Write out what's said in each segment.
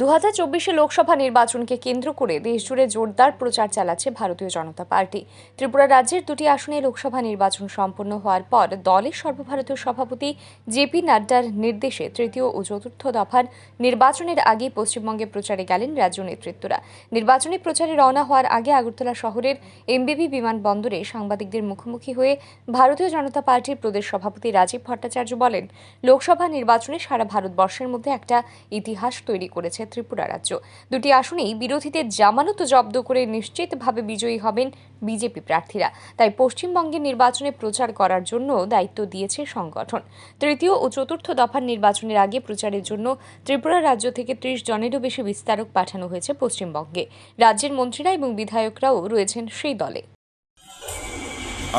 দু হাজার চব্বিশে লোকসভা নির্বাচনকে কেন্দ্র করে দেশজুড়ে জোরদার প্রচার চালাচ্ছে ভারতীয় জনতা পার্টি। ত্রিপুরা রাজ্যের দুটি আসনে লোকসভা নির্বাচন সম্পন্ন হওয়ার পর দলের সর্বভারতীয় সভাপতি জেপি নাড্ডার নির্দেশে তৃতীয় ও চতুর্থ দফার নির্বাচনের আগে পশ্চিমবঙ্গে প্রচারে গেলেন রাজ্য নেতৃত্বরা। নির্বাচনী প্রচারে রওনা হওয়ার আগে আগরতলা শহরের এমবিবি বিমানবন্দরে সাংবাদিকদের মুখোমুখি হয়ে ভারতীয় জনতা পার্টির প্রদেশ সভাপতি রাজীব ভট্টাচার্য বলেন, লোকসভা নির্বাচনে সারা ভারতবর্ষের মধ্যে একটা ইতিহাস তৈরি করেছে ত্রিপুরা রাজ্য। দুটি আসনেই বিরোধীদের জামানত জব্দ করে নিশ্চিতভাবে বিজয়ী হবেন বিজেপি প্রার্থীরা। তাই পশ্চিমবঙ্গের নির্বাচনে প্রচার করার জন্য দায়িত্ব দিয়েছে সংগঠন। তৃতীয় ও চতুর্থ দফার নির্বাচনের আগে প্রচারের জন্য ত্রিপুরা রাজ্য থেকে ত্রিশ জনেরও বেশি বিস্তারক পাঠানো হয়েছে পশ্চিমবঙ্গে। রাজ্যের মন্ত্রীরা এবং বিধায়করাও রয়েছেন সেই দলে।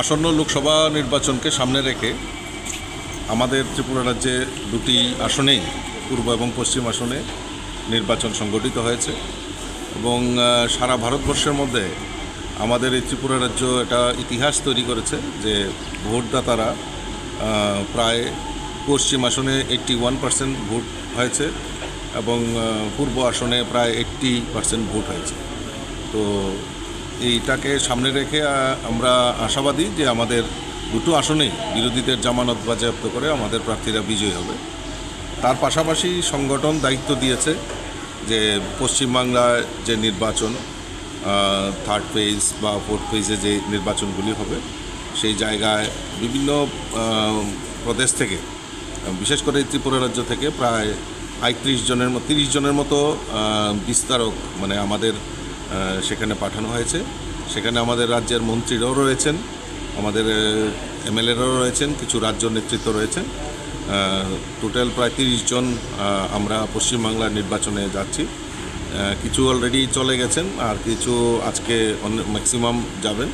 আসন্ন লোকসভা নির্বাচনকে সামনে রেখে আমাদের ত্রিপুরা রাজ্যে দুটি আসনেই পূর্ব এবং পশ্চিম আসনে নির্বাচন সংগঠিত হয়েছে এবং সারা ভারতবর্ষের মধ্যে আমাদের এই ত্রিপুরা রাজ্য এটা ইতিহাস তৈরি করেছে যে ভোটদাতারা প্রায় পশ্চিম আসনে এইট্টি ওয়ান পার্সেন্ট ভোট হয়েছে এবং পূর্ব আসনে প্রায় এইট্টি পার্সেন্ট ভোট হয়েছে। তো এইটাকে সামনে রেখে আমরা আশাবাদী যে আমাদের দুটো আসনেই বিরোধীদের জামানত বাজেয়াপ্ত করে আমাদের প্রার্থীরা বিজয়ী হবে। তার পাশাপাশি সংগঠন দায়িত্ব দিয়েছে যে পশ্চিমবাংলার যে নির্বাচন থার্ড ফেজ বা ফোর্থ ফেজে যে নির্বাচনগুলি হবে, সেই জায়গায় বিভিন্ন প্রদেশ থেকে, বিশেষ করে ত্রিপুরা রাজ্য থেকে প্রায় আটত্রিশ জনের মতো, তিরিশ জনের মতো বিস্তারক মানে আমাদের সেখানে পাঠানো হয়েছে। সেখানে আমাদের রাজ্যের মন্ত্রীরাও রয়েছেন, আমাদের এমএলএরাও রয়েছেন, কিছু রাজ্য নেতৃত্ব রয়েছেন। টোটাল প্রায় তিরিশ জন আমরা পশ্চিমবাংলার নির্বাচনে যাচ্ছি। কিছু অলরেডি চলে গেছেন আর কিছু আজকে ম্যাক্সিমাম যাবেন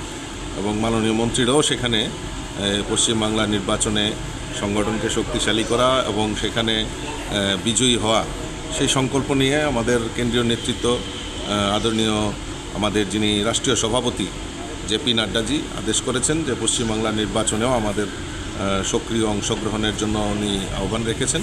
এবং মাননীয় মন্ত্রীরাও সেখানে পশ্চিমবাংলার নির্বাচনে সংগঠনকে শক্তিশালী করা এবং সেখানে বিজয়ী হওয়া, সেই সংকল্প নিয়ে আমাদের কেন্দ্রীয় নেতৃত্ব আদরণীয় আমাদের যিনি রাষ্ট্রীয় সভাপতি জেপি নাড্ডাজি আদেশ করেছেন যে পশ্চিমবাংলার নির্বাচনেও আমাদের সক্রিয় অংশগ্রহণের জন্য উনি আহ্বান রেখেছেন।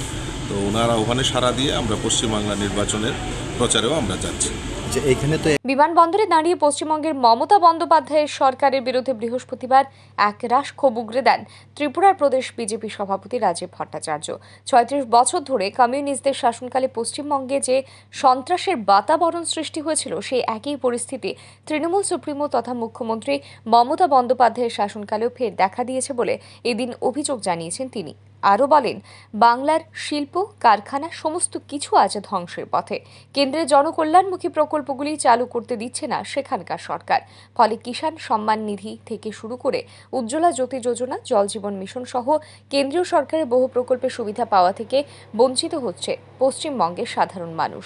তো ওনার আহ্বানে সাড়া দিয়ে আমরা পশ্চিমবাংলা নির্বাচনের প্রচারেও আমরা যাচ্ছি। যে এখানে তো বিমানবন্দরে দাঁড়িয়ে পশ্চিমবঙ্গের মমতা বন্দ্যোপাধ্যায়ের সরকারের বিরুদ্ধে বৃহস্পতিবার এক রাশ ক্ষোভ উগরে দেন ত্রিপুরার প্রদেশ বিজেপি সভাপতি রাজীব ভট্টাচার্য। ছয়ত্রিশ বছর ধরে কমিউনিস্টদের শাসনকালে পশ্চিমবঙ্গে যে সন্ত্রাসের বাতাবরণ সৃষ্টি হয়েছিল, সেই একই পরিস্থিতি তৃণমূল সুপ্রিমো তথা মুখ্যমন্ত্রী মমতা বন্দ্যোপাধ্যায়ের শাসনকালেও ফের দেখা দিয়েছে বলে এদিন অভিযোগ জানিয়েছেন তিনি। আরও বলেন, বাংলার শিল্প, কারখানা, সমস্ত কিছু আছে ধ্বংসের পথে। কেন্দ্রের জনকল্যাণমুখী প্রকল্পগুলি চালু করতে দিচ্ছে না সেখানকার সরকার। ফলে কিষাণ সম্মান নিধি থেকে শুরু করে উজ্জ্বলা জ্যোতি যোজনা জল জীবন মিশন সহ কেন্দ্রীয় সরকারের বহু প্রকল্পের সুবিধা পাওয়া থেকে বঞ্চিত হচ্ছে পশ্চিমবঙ্গের সাধারণ মানুষ।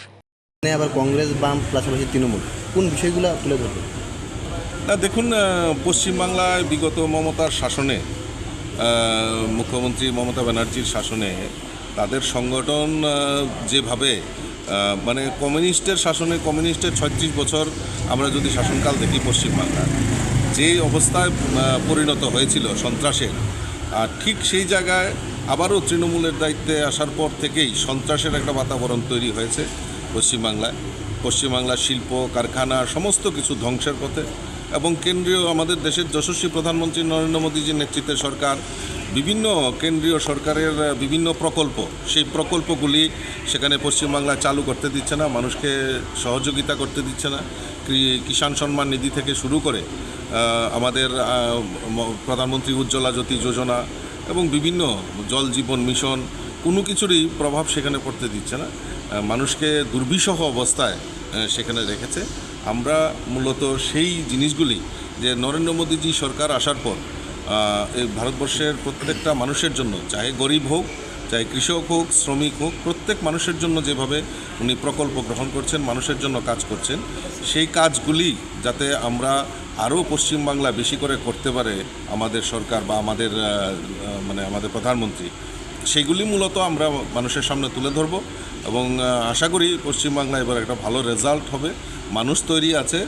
আবার কংগ্রেস বাম পাশাপাশি তৃণমূল। কোন বিষয়গুলো তুলে ধরবে? না দেখুন পশ্চিমবাংলায় বিগত মমতার শাসনে মুখ্যমন্ত্রী মমতা ব্যানার্জির শাসনে তাদের সংগঠন যেভাবে মানে কমিউনিস্টের শাসনে, কমিউনিস্টের ছয়ত্রিশ বছর আমরা যদি শাসনকাল দেখি পশ্চিমবাংলার, যে অবস্থায় পরিণত হয়েছিল সন্ত্রাসের, আর ঠিক সেই জায়গায় আবারও তৃণমূলের দায়িত্বে আসার পর থেকেই সন্ত্রাসের একটা বাতাবরণ তৈরি হয়েছে পশ্চিমবাংলায়। পশ্চিমবাংলার শিল্প, কারখানা, সমস্ত কিছু ধ্বংসের পথে এবং কেন্দ্রীয় আমাদের দেশের যশস্বী প্রধানমন্ত্রী নরেন্দ্র মোদীজির নেতৃত্বে সরকার বিভিন্ন কেন্দ্রীয় সরকারের বিভিন্ন প্রকল্প। সেই প্রকল্পগুলি সেখানে পশ্চিমবাংলায় চালু করতে দিচ্ছে না, মানুষকে সহযোগিতা করতে দিচ্ছে না। কিষাণ সম্মান নিধি থেকে শুরু করে আমাদের প্রধানমন্ত্রী উজ্জ্বলা জ্যোতি যোজনা এবং বিভিন্ন জল জীবন মিশন, কোনো কিছুরই প্রভাব সেখানে পড়তে দিচ্ছে না। মানুষকে দুর্বিষহ অবস্থায় সেখানে রেখেছে। আমরা মূলত সেই জিনিসগুলি যে নরেন্দ্র মোদীজি সরকার আসার পর এই ভারতবর্ষের প্রত্যেকটা মানুষের জন্য, চাহে গরিব হোক চাहे কৃষক হোক, শ্রমিক হোক, প্রত্যেক মানুষের জন্য যেভাবে উনি প্রকল্প গ্রহণ করছেন, মানুষের জন্য কাজ করছেন, সেই কাজগুলি যাতে আমরা আরও পশ্চিমবাংলা বেশি করে করতে পারে আমাদের সরকার বা আমাদের মানে আমাদের প্রধানমন্ত্রী সেগুলি মূলত আমরা মানুষের সামনে তুলে ধরব এবং আশা করি পশ্চিমবাংলা এবার একটা ভালো রেজাল্ট হবে। মানুষ তৈরি আছে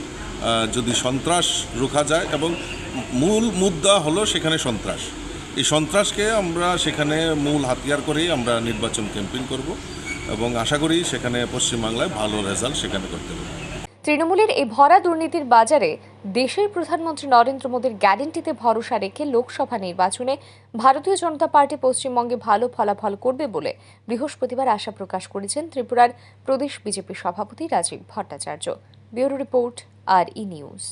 যদি সন্ত্রাস রোখা যায় এবং মূল মুদ্রা হলো সেখানে সন্ত্রাস। এই সন্ত্রাসকে আমরা সেখানে মূল হাতিয়ার করেই আমরা নির্বাচন ক্যাম্পেইন করব এবং আশা করি সেখানে পশ্চিমবাংলায় ভালো রেজাল্ট সেখানে করতে পারবে। তৃণমূলের এই ভরা দুর্নীতির বাজারে দেশের প্রধানমন্ত্রী নরেন্দ্র মোদীর গ্যারেন্টিতে ভরসা রেখে লোকসভা নির্বাচনে ভারতীয় জনতা পার্টি পশ্চিমবঙ্গে ভালো ফলাফল করবে বলে বৃহস্পতিবার আশা প্রকাশ করেছেন ত্রিপুরার প্রদেশ বিজেপি সভাপতি Rajib Bhattacharjee. Bureau report, R E news.